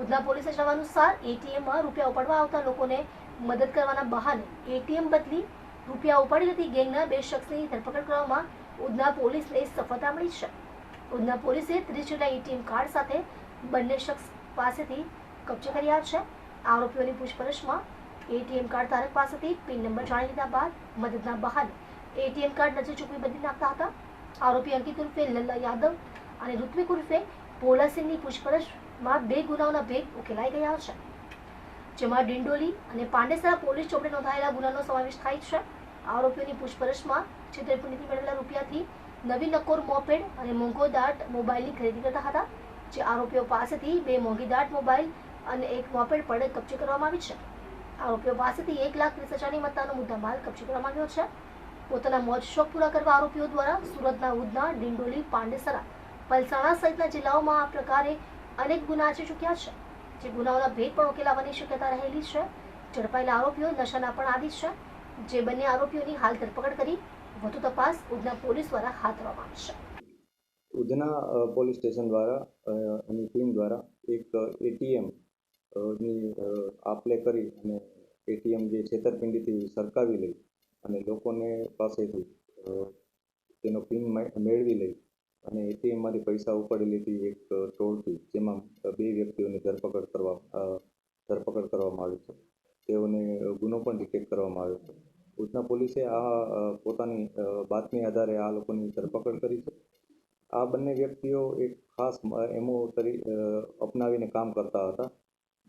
ઉધના પોલીસે જણાવ્યા અનુસાર એટીએમમાં રૂપિયા ઉપાડવા આવતા લોકોને મદદ કરવાના બહાને એટીએમ બદલી રૂપિયા ઉપાડી લેતી ગેંગના બે શખ્સની ધરપકડ કરવામાં ઉધના પોલીસને સફળતા મળી છે. ઉધના પોલીસે ત્રીસ જેટલા એટીએમ કાર્ડ સાથે બંને શખ્સ પાસેથી કબજે કર્યા છે. આરોપીઓની પૂછપરછમાં એટીએમ કાર્ડ ધારક પાસેથી પિન નંબર જાણી લીધા બાદ મદદના બહાને એટીએમ કાર્ડ નજર ચૂકવી બદલી નાખતા હતા. આરોપી અંકિત ઉર્ફે લલ્લા યાદવ અને ઋત્વિક ઉર્ફે પોલાસિંગની પૂછપરછમાં બે ગુનાઓના ભેદ ઉકેલાઈ ગયા છે. જેમાં ડિંડોલી અને પાંડેસરા પોલીસ ચોપડે નોંધાયેલા ગુનાનો સમાવેશ થાય છે. આરોપીઓની પૂછપરછમાં છેતરપિંડીથી મેળવેલા રૂપિયાથી નવી નકોર મોપેડ અને મોંઘો દાટ મોબાઈલની ખરીદી કરતા હતા, જે આરોપીઓ પાસેથી બે મોંઘી દાટ મોબાઈલ અને એક મોપેડ પણ કબજે કરવામાં આવી છે. આરોપીઓ પાસેથી એક લાખ ત્રીસ હજારની મત્તાનો મુદ્દામાલ કબજે કરવામાં આવ્યો છે. પોતાના મોજ શોખ પૂરા કરવા આરોપીઓ દ્વારા સુરતના ઉધના, ડિંડોલી, પાંડેસરા પલસાણા સહિતના જિલ્લાઓમાં આ પ્રકારે અનેક ગુના આચરી ચૂક્યા છે, જે ગુનાઓના ભેદ પણ ઉકેલાવાની શક્યતા રહેલી છે. ઝડપાયેલા આરોપીઓ નશાના પણ આદિ છે, જે બંને આરોપીઓની હાલ ધરપકડ કરી વધુ તપાસ ઉધના પોલીસ દ્વારા હાથ ધરવામાં આવશે ઉધના પોલીસ સ્ટેશન દ્વારા એની ટીમ દ્વારા એક એટીએમની આપલે કરી અને એટીએમ જે છેતરપિંડીથી સરકાવી લઈ અને લોકોને પાસેથી તેનો પિન મેળવી લઈ અને એટીએમમાંથી પૈસા ઉપાડી લીધી એક ટોળકી જેમાં બે વ્યક્તિઓની ધરપકડ કરવા ધરપકડ કરવામાં આવી છે. તેઓને ગુનો પણ ડિટેક્ટ કરવામાં આવ્યો છે. ભુજના પોલીસે આ પોતાની બાતમી આધારે આ લોકોની ધરપકડ કરી છે. આ બંને વ્યક્તિઓ એક ખાસ એમો તરી અપનાવીને કામ કરતા હતા,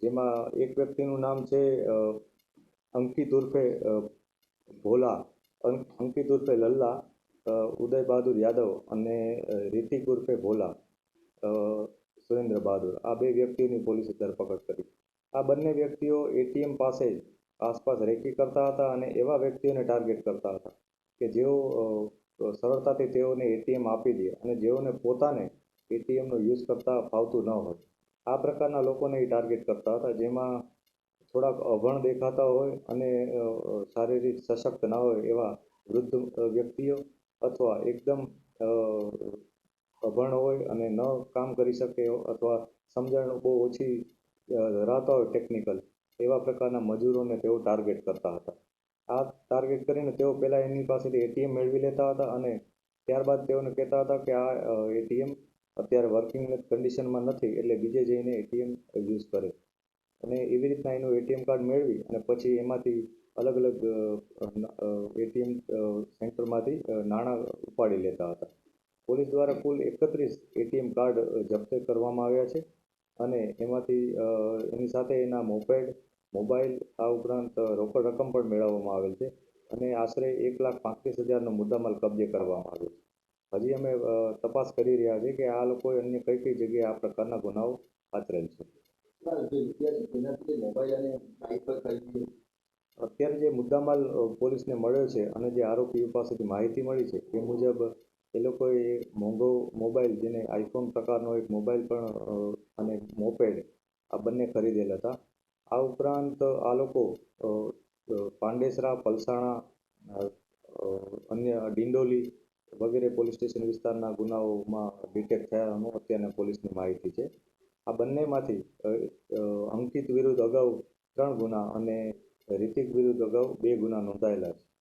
જેમાં એક વ્યક્તિનું નામ છે અંકિત ઉર્ફે ભોલા અંકિત ઉર્ફે લલ્લા ઉદય બહાદુર યાદવ અને રિતિક ઉર્ફે ભોલા સુરેન્દ્ર બહાદુર. આ બે વ્યક્તિઓની પોલીસે ધરપકડ કરી. આ બંને વ્યક્તિઓ એટીએમ પાસે જ આસપાસ રેકી કરતા હતા અને એવા વ્યક્તિઓને ટાર્ગેટ કરતા હતા કે જેઓ સરળતાથી તેઓને એટીએમ આપી દે અને જેઓને પોતાને એટીએમનો યુઝ કરતા ફાવતું ન હોય. આ પ્રકારના લોકોને એ ટાર્ગેટ કરતા હતા જેમાં થોડાક અભણ દેખાતા હોય અને શારીરિક સશક્ત ના હોય એવા વૃદ્ધ વ્યક્તિઓ અથવા એકદમ અભણ હોય અને ન કામ કરી શકે અથવા સમજણ બહુ ઓછી ધરાવતા હોય ટેકનિકલ એવા પ્રકારના મજૂરોને તેઓ ટાર્ગેટ કરતા હતા. આ ટાર્ગેટ કરીને તેઓ પહેલાં એમની પાસેથી એટીએમ મેળવી લેતા હતા અને ત્યારબાદ તેઓને કહેતા હતા કે આ એટીએમ અત્યારે વર્કિંગ કન્ડિશનમાં નથી એટલે બીજે જઈને એટીએમ યુઝ કરે. અને એવી રીતના એનું એટીએમ કાર્ડ મેળવી અને પછી એમાંથી અલગ અલગ એટીએમ સેન્ટરમાંથી નાણાં ઉપાડી લેતા હતા. પોલીસ દ્વારા કુલ એકત્રીસ એટીએમ કાર્ડ જપ્ત કરવામાં આવ્યા છે અને એમાંથી એની સાથે એના મોપેડ, મોબાઈલ, આ ઉપરાંત રોકડ રકમ પણ મેળવવામાં આવેલ છે અને આશરે એક લાખ પાંત્રીસ હજારનો મુદ્દામાલ કબજે કરવામાં આવ્યો છે. હજી અમે તપાસ કરી રહ્યા છીએ કે આ લોકોએ અન્ય કઈ કઈ જગ્યાએ આ પ્રકારના ગુનાઓ આચરેલ છે. અત્યારે જે મુદ્દામાલ પોલીસને મળ્યો છે અને જે આરોપીઓ પાસેથી માહિતી મળી છે એ મુજબ, એ લોકોએ મોંઘો મોબાઈલ જેને આઈફોન પ્રકારનો એક મોબાઈલ પણ અને મોપેડ આ બંને ખરીદેલા હતા. આ ઉપરાંત આ લોકો પાંડેસરા, પલસાણા અન્ય ડિંડોલી વગેરે પોલીસ સ્ટેશન વિસ્તારના ગુનાઓમાં ડિટેક્ટ થયાનું અત્યારના પોલીસની માહિતી છે. આ બંનેમાંથી અંકિત વિરુદ્ધ અગાઉ ત્રણ ગુના અને રિતિક વિરુદ્ધ અગાઉ બે ગુના નોંધાયેલા છે.